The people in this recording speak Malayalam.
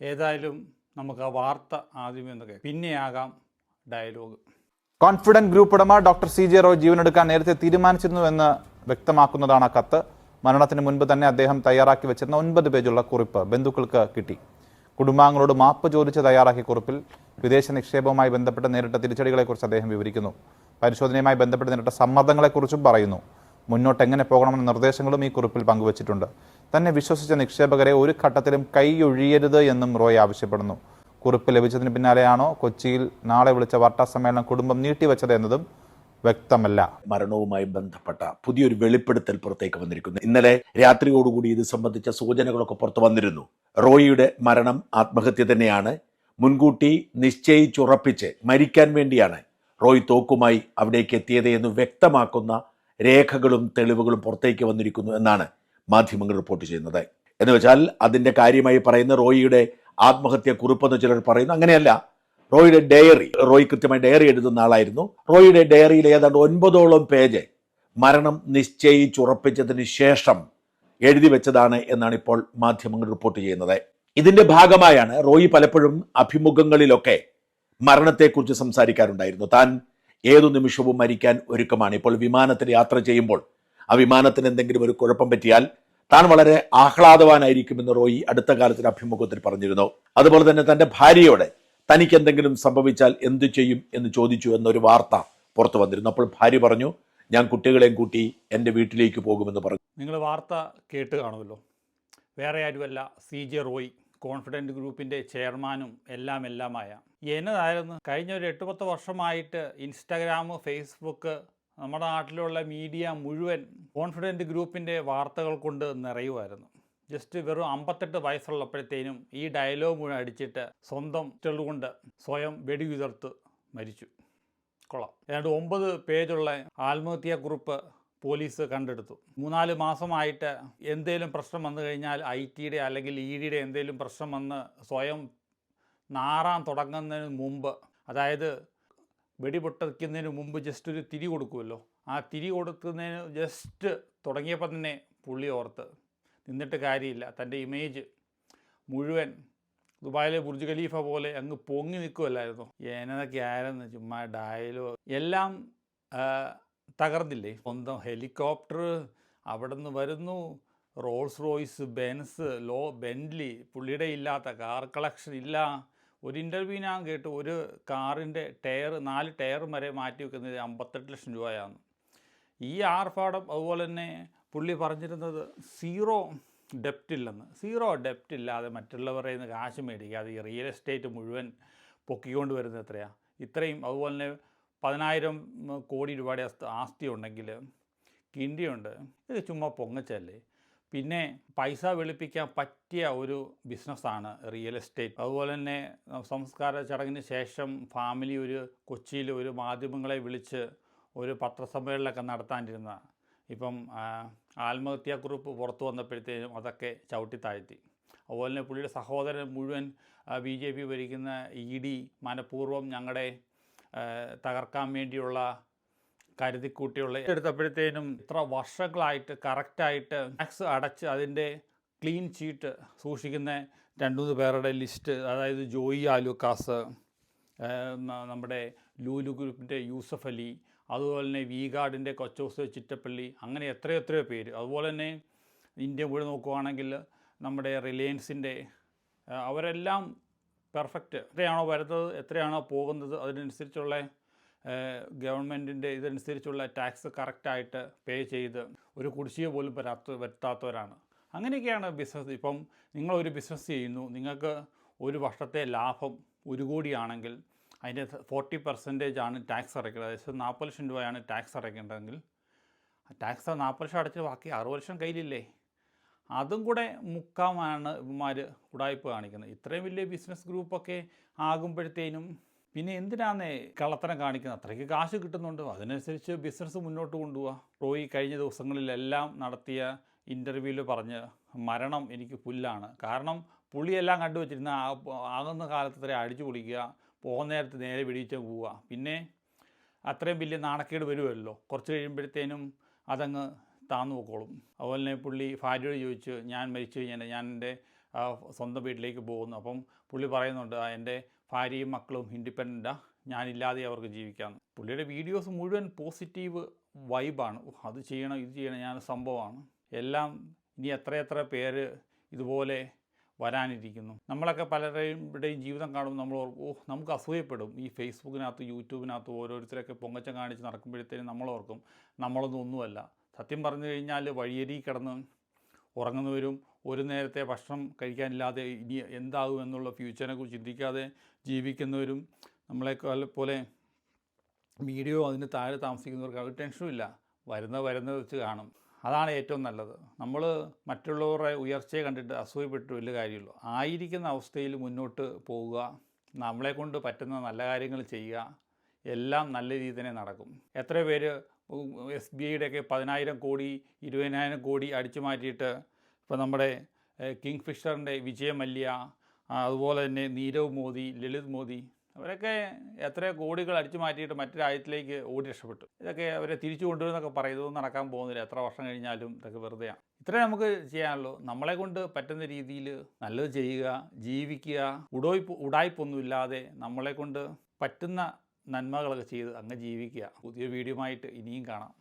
ഏതായാലും നമുക്ക് ആ വാർത്ത ആദ്യമേ ഒന്ന് പിന്നെയാകാം ഡയലോഗ്. കോൺഫിഡന്റ് ഗ്രൂപ്പ് ഉടമ ഡോക്ടർ സി ജെ റോയ് ജീവനെടുക്കാൻ നേരത്തെ തീരുമാനിച്ചിരുന്നുവെന്ന് വ്യക്തമാക്കുന്നതാണ് ആ കത്ത് മരണത്തിന് മുൻപ് തന്നെ അദ്ദേഹം തയ്യാറാക്കി വെച്ചിരുന്ന ഒൻപത് പേജുള്ള കുറിപ്പ് ബന്ധുക്കൾക്ക് കിട്ടി. കുടുംബാംഗങ്ങളോട് മാപ്പ് ചോദിച്ച് തയ്യാറാക്കിയ കുറിപ്പിൽ വിദേശ നിക്ഷേപവുമായി ബന്ധപ്പെട്ട് നേരിട്ട തിരിച്ചടികളെക്കുറിച്ച് അദ്ദേഹം വിവരിക്കുന്നു. പരിശോധനയുമായി ബന്ധപ്പെട്ട് നേരിട്ട സമ്മർദ്ദങ്ങളെക്കുറിച്ചും പറയുന്നു. മുന്നോട്ട് എങ്ങനെ പോകണമെന്ന നിർദ്ദേശങ്ങളും ഈ കുറിപ്പിൽ പങ്കുവച്ചിട്ടുണ്ട്. തന്നെ വിശ്വസിച്ച നിക്ഷേപകരെ ഒരു ഘട്ടത്തിലും കൈയൊഴിയരുത് എന്നും റോയ് ആവശ്യപ്പെടുന്നു. കുറിപ്പ് ലഭിച്ചതിന് പിന്നാലെയാണോ കൊച്ചിയിൽ നാളെ വിളിച്ച വാർത്താ സമ്മേളനം കുടുംബം നീട്ടിവെച്ചത് എന്നതും വ്യക്തമല്ല. മരണവുമായി ബന്ധപ്പെട്ട പുതിയൊരു വെളിപ്പെടുത്തൽ പുറത്തേക്ക് വന്നിരിക്കുന്നു. ഇന്നലെ രാത്രിയോടുകൂടി ഇത് സംബന്ധിച്ച സൂചനകളൊക്കെ പുറത്തു വന്നിരുന്നു. റോയിയുടെ മരണം ആത്മഹത്യ തന്നെയാണ്. മുൻകൂട്ടി നിശ്ചയിച്ചുറപ്പിച്ച് മരിക്കാൻ വേണ്ടിയാണ് റോയ് തോക്കുമായി അവിടേക്ക് എത്തിയത് എന്ന് വ്യക്തമാക്കുന്ന രേഖകളും തെളിവുകളും പുറത്തേക്ക് വന്നിരിക്കുന്നു എന്നാണ് മാധ്യമങ്ങൾ റിപ്പോർട്ട് ചെയ്യുന്നത്. എന്ന് വെച്ചാൽ അതിന്റെ കാര്യമായി പറയുന്ന റോയിയുടെ ആത്മഹത്യ കുറിപ്പെന്ന് ചിലർ പറയുന്നു. അങ്ങനെയല്ല. റോയിയുടെ ഡയറി റോയ് കൃത്യമായി ഡയറി എഴുതുന്ന ആളായിരുന്നു. റോയിയുടെ ഡയറിയിൽ ഏതാണ്ട് ഒൻപതോളം പേജ് മരണം നിശ്ചയിച്ചുറപ്പിച്ചതിന് ശേഷം എഴുതി വെച്ചതാണ് എന്നാണ് ഇപ്പോൾ മാധ്യമങ്ങൾ റിപ്പോർട്ട് ചെയ്യുന്നത്. ഇതിന്റെ ഭാഗമായാണ് റോയി പലപ്പോഴും അഭിമുഖങ്ങളിലൊക്കെ മരണത്തെക്കുറിച്ച് സംസാരിക്കാറുണ്ടായിരുന്നു. താൻ ഏതു നിമിഷവും മരിക്കാൻ ഒരുക്കമാണ്. ഇപ്പോൾ വിമാനത്തിൽ യാത്ര ചെയ്യുമ്പോൾ ആ വിമാനത്തിന് എന്തെങ്കിലും ഒരു കുഴപ്പം പറ്റിയാൽ താൻ വളരെ ആഹ്ലാദവാനായിരിക്കുമെന്ന് റോയി അടുത്ത കാലത്തിന് അഭിമുഖത്തിൽ പറഞ്ഞിരുന്നു. അതുപോലെ തന്നെ തന്റെ ഭാര്യയോട് തനിക്ക് എന്തെങ്കിലും സംഭവിച്ചാൽ എന്തു ചെയ്യും എന്ന് ചോദിച്ചു എന്നൊരു വാർത്ത പുറത്തു വന്നിരുന്നു. അപ്പോൾ ഭാര്യ പറഞ്ഞു ഞാൻ കുട്ടികളെയും കൂട്ടി എന്റെ വീട്ടിലേക്ക് പോകുമെന്ന് പറഞ്ഞു. നിങ്ങൾ വാർത്ത കേട്ട് കാണുമല്ലോ. വേറെ ആരുമല്ല സി. ജെ. റോയ് കോൺഫിഡന്റ് ഗ്രൂപ്പിന്റെ ചെയർമാനും എല്ലാം എല്ലാമായ. എന്നതായിരുന്നു കഴിഞ്ഞ ഒരു എട്ട് പത്ത് വർഷമായിട്ട് ഇൻസ്റ്റാഗ്രാം ഫേസ്ബുക്ക് നമ്മുടെ നാട്ടിലുള്ള മീഡിയ മുഴുവൻ കോൺഫിഡന്റ് ഗ്രൂപ്പിന്റെ വാർത്തകൾ കൊണ്ട് നിറയുമായിരുന്നു. ജസ്റ്റ് വെറും അമ്പത്തെട്ട് വയസ്സുള്ളപ്പോഴത്തേനും ഈ ഡയലോഗ് മുഴുവൻ അടിച്ചിട്ട് സ്വന്തം കൊണ്ട് സ്വയം വെടിയുതിർത്ത് മരിച്ചു. കൊള്ളാം. ഏതാണ്ട് ഒമ്പത് പേജുള്ള ആത്മഹത്യാക്കുറിപ്പ് പോലീസ് കണ്ടെടുത്തു. മൂന്നാൽ മാസമായിട്ട് എന്തേലും പ്രശ്നം വന്നു കഴിഞ്ഞാൽ ഐ ടിയുടെ അല്ലെങ്കിൽ ഇ ഡിയുടെ എന്തേലും പ്രശ്നം വന്ന് സ്വയം നാറാൻ തുടങ്ങുന്നതിന് മുമ്പ് അതായത് വെടിപൊട്ടിക്കുന്നതിന് മുമ്പ് ജസ്റ്റ് ഒരു തിരി കൊടുക്കുമല്ലോ. ആ തിരി കൊടുക്കുന്നതിന് ജസ്റ്റ് തുടങ്ങിയപ്പോൾ തന്നെ പുള്ളി ഓർത്ത് നിന്നിട്ട് കാര്യമില്ല. തന്റെ ഇമേജ് മുഴുവൻ ദുബായിലെ ബുർജ് ഖലീഫ പോലെ അങ്ങ് പൊങ്ങി നിൽക്കുമല്ലായിരുന്നു എന്നതൊക്കെ ആയിരുന്നു ചുമ്മാ ഡയലോ എല്ലാം തകർന്നില്ലേ? സ്വന്തം ഹെലികോപ്റ്റർ അവിടെ നിന്ന് വരുന്നു. റോൾസ് റോയ്സ് ബെൻസ് ലോ ബെൻലി പുള്ളിയുടെ ഇല്ലാത്ത കാർ കളക്ഷൻ ഇല്ല. ഒരു ഇന്റർവ്യൂ ഞാൻ കേട്ടു ഒരു കാറിന്റെ ടയർ നാല് ടയർ വരെ മാറ്റി വെക്കുന്നത് അമ്പത്തെട്ട് ലക്ഷം രൂപയാണ്. ഈ ആർഭാടം അതുപോലെ തന്നെ പുള്ളി പറഞ്ഞിരുന്നത് സീറോ ഡെപ്റ്റ് ഇല്ലെന്ന്. സീറോ ഡെപ്റ്റ് ഇല്ലാതെ മറ്റുള്ളവരുടെ നിന്ന് കാശ് മേടിക്കാതെ ഈ റിയൽ എസ്റ്റേറ്റ് മുഴുവൻ പൊക്കിക്കൊണ്ട് വരുന്നത് എത്രയാണ് ഇത്രയും അതുപോലെ തന്നെ പതിനായിരം കോടി രൂപയുടെ ആസ്തി ഉണ്ടെങ്കിൽ കിണ്ടിയുണ്ട്. ഇത് ചുമ്മാ പൊങ്ങച്ചല്ലേ? പിന്നെ പൈസ വെളുപ്പിക്കാൻ പറ്റിയ ഒരു ബിസിനസ്സാണ് റിയൽ എസ്റ്റേറ്റ്. അതുപോലെ തന്നെ സംസ്കാര ചടങ്ങിന് ശേഷം ഫാമിലി ഒരു കൊച്ചിയിൽ ഒരു മാധ്യമങ്ങളെ വിളിച്ച് ഒരു പത്രസമ്മേളനമൊക്കെ നടത്താനിരുന്ന ഇപ്പം ആത്മഹത്യാ ആത്മഹത്യാക്കുറിപ്പ് പുറത്തു വന്നപ്പോഴത്തേനും അതൊക്കെ ചവിട്ടി താഴ്ത്തി അതുപോലെ തന്നെ പുള്ളിയുടെ സഹോദരൻ മുഴുവൻ ബി ജെ പി ഭരിക്കുന്ന ഇ ഡി മനഃപൂർവം ഞങ്ങളുടെ തകർക്കാൻ വേണ്ടിയുള്ള കരുതിക്കൂട്ടിയുള്ള എടുത്തപ്പോഴത്തേനും ഇത്ര വർഷങ്ങളായിട്ട് കറക്റ്റായിട്ട് ടാക്സ് അടച്ച് അതിന്റെ ക്ലീൻ ചീറ്റ് സൂക്ഷിക്കുന്ന രണ്ട് മൂന്ന് പേരുടെ ലിസ്റ്റ് അതായത് ജോയി ആലുക്കാസ് നമ്മുടെ ലൂലു ഗ്രൂപ്പിന്റെ യൂസഫ് അലി അതുപോലെ തന്നെ വി ഗാർഡിന്റെ കൊച്ചോസ് ചിറ്റപ്പള്ളി അങ്ങനെ എത്രയോ എത്രയോ പേര്. അതുപോലെ തന്നെ ഇന്ത്യ മുഴുവൻ നോക്കുവാണെങ്കിൽ നമ്മുടെ റിലയൻസിന്റെ അവരെല്ലാം പെർഫെക്റ്റ് എത്രയാണോ വരുന്നത് എത്രയാണോ പോകുന്നത് അതിനനുസരിച്ചുള്ള ഗവൺമെന്റിന്റെ ഇതനുസരിച്ചുള്ള ടാക്സ് കറക്റ്റായിട്ട് പേ ചെയ്ത് ഒരു കുടിശ്ശിക പോലും വരാത്ത വരുത്താത്തവരാണ്. അങ്ങനെയൊക്കെയാണ് ബിസിനസ്. ഇപ്പം നിങ്ങളൊരു ബിസിനസ് ചെയ്യുന്നു. നിങ്ങൾക്ക് ഒരു വർഷത്തെ ലാഭം ഒരു കോടിയാണെങ്കിൽ അതിന്റെ ഫോർട്ടി പെർസെന്റേജ് ആണ് ടാക്സ് അടയ്ക്കേണ്ടത് അതായത് നാൽപ്പത് ലക്ഷം രൂപയാണ് ടാക്സ് അടയ്ക്കേണ്ടതെങ്കിൽ. ടാക്സ് നാൽപ്പത് ലക്ഷം അടച്ച് ബാക്കി അറുപത് ലക്ഷം കയ്യിലില്ലേ? അതും കൂടെ മുക്കാമാണ് ഇവന്മാർ ഉടായ്പ കാണിക്കുന്നത്. ഇത്രയും വലിയ ബിസിനസ് ഗ്രൂപ്പൊക്കെ ആകുമ്പോഴത്തേനും പിന്നെ എന്തിനാന്ന് കള്ളത്തരം കാണിക്കുന്നത്? അത്രയ്ക്ക് കാശ് കിട്ടുന്നുണ്ട്. അതിനനുസരിച്ച് ബിസിനസ് മുന്നോട്ട് കൊണ്ടുപോവുക റോയി കഴിഞ്ഞ ദിവസങ്ങളിലെല്ലാം നടത്തിയ ഇന്റർവ്യൂവിൽ പറഞ്ഞ് മരണം എനിക്ക് പുല്ലാണ്. കാരണം പുള്ളിയെല്ലാം കണ്ടുവച്ചിരുന്ന ആകുന്ന കാലത്ത് അത്രയും അടിച്ചു പൊളിക്കുക പോകുന്ന നേരത്ത് നേരെ വെടിയിച്ച് പോവുക. പിന്നെ അത്രയും വലിയ നാണക്കേട് വരുമല്ലോ കുറച്ച് കഴിയുമ്പോഴത്തേനും അതങ്ങ് താന്നു പോക്കോളും. അതുപോലെ തന്നെ പുള്ളി ഭാര്യയോട് ചോദിച്ചു ഞാൻ മരിച്ചു കഴിഞ്ഞാൽ ഞാൻ എന്റെ സ്വന്തം വീട്ടിലേക്ക് പോകുന്നു. അപ്പം പുള്ളി പറയുന്നുണ്ട് "ആ, എന്റെ ഭാര്യയും മക്കളും ഇൻഡിപെൻഡന്റാണ് ഞാനില്ലാതെ അവർക്ക് ജീവിക്കാമെന്ന് പുള്ളിയുടെ വീഡിയോസ് മുഴുവൻ പോസിറ്റീവ് വൈബാണ് "ഉഹ്, അത് ചെയ്യണം ഇത് ചെയ്യണം ഞാൻ സംഭവമാണ്. എല്ലാം ഇനി എത്രയെത്ര പേര് ഇതുപോലെ വരാനിരിക്കുന്നു. നമ്മളൊക്കെ പലരുടെയും ജീവിതം കാണുമ്പോൾ നമ്മൾ ഓർക്കും ഓ നമുക്ക് അസൂയപ്പെടും. ഈ ഫേസ്ബുക്കിനകത്ത് യൂട്യൂബിനകത്ത് ഓരോരുത്തരൊക്കെ പൊങ്ങച്ചം കാണിച്ച് നടക്കുമ്പോഴത്തേനും നമ്മൾ ഓർക്കും നമ്മളൊന്നും ഒന്നുമല്ല. സത്യം പറഞ്ഞു കഴിഞ്ഞാൽ വഴിയരി കിടന്ന് ഉറങ്ങുന്നവരും ഒരു നേരത്തെ ഭക്ഷണം കഴിക്കാനില്ലാതെ ഇനി എന്താകും എന്നുള്ള ഫ്യൂച്ചറിനെ കുറിച്ച് ചിന്തിക്കാതെ ജീവിക്കുന്നവരും നമ്മളെ പോലെ വീഡിയോ അതിന് താഴെ താമസിക്കുന്നവർക്ക് അത് ടെൻഷനുമില്ല വരുന്ന വരുന്ന വെച്ച് കാണും. അതാണ് ഏറ്റവും നല്ലത്. നമ്മൾ മറ്റുള്ളവരുടെ ഉയർച്ചയെ കണ്ടിട്ട് അസൂയപ്പെട്ട് വലിയ കാര്യമുള്ളൂ ആയിരിക്കുന്ന അവസ്ഥയിൽ മുന്നോട്ട് പോവുക നമ്മളെ കൊണ്ട് പറ്റുന്ന നല്ല കാര്യങ്ങൾ ചെയ്യുക എല്ലാം നല്ല രീതിയിൽ തന്നെ നടക്കും. എത്ര പേര് എസ് ബി ഐയുടെയൊക്കെ പതിനായിരം കോടി ഇരുപതിനായിരം കോടി അടിച്ചു മാറ്റിയിട്ട് ഇപ്പോൾ നമ്മുടെ കിങ് ഫിഷറിന്റെ വിജയമല്യ അതുപോലെ തന്നെ നീരവ് മോദി ലളിത് മോദി അവരൊക്കെ എത്ര കോടികൾ അടിച്ചു മാറ്റിയിട്ട് മറ്റു രാജ്യത്തിലേക്ക് ഓടി രക്ഷപ്പെട്ടു. ഇതൊക്കെ അവരെ തിരിച്ചു കൊണ്ടുവരുന്നൊക്കെ പറയും. ഇതൊന്നും നടക്കാൻ പോകുന്നില്ല. എത്ര വർഷം കഴിഞ്ഞാലും ഇതൊക്കെ വെറുതെയാണ് ഇത്രേ നമുക്ക് ചെയ്യാനുള്ളൂ. നമ്മളെ കൊണ്ട് പറ്റുന്ന രീതിയിൽ നല്ലത് ചെയ്യുക ജീവിക്കുക ഉടോയ്പ് ഉടായ്പൊന്നുമില്ലാതെ നമ്മളെ കൊണ്ട് പറ്റുന്ന നന്മകളൊക്കെ ചെയ്ത് അങ്ങ് ജീവിക്കുക. പുതിയ വീഡിയോ ആയിട്ട് ഇനിയും കാണാം.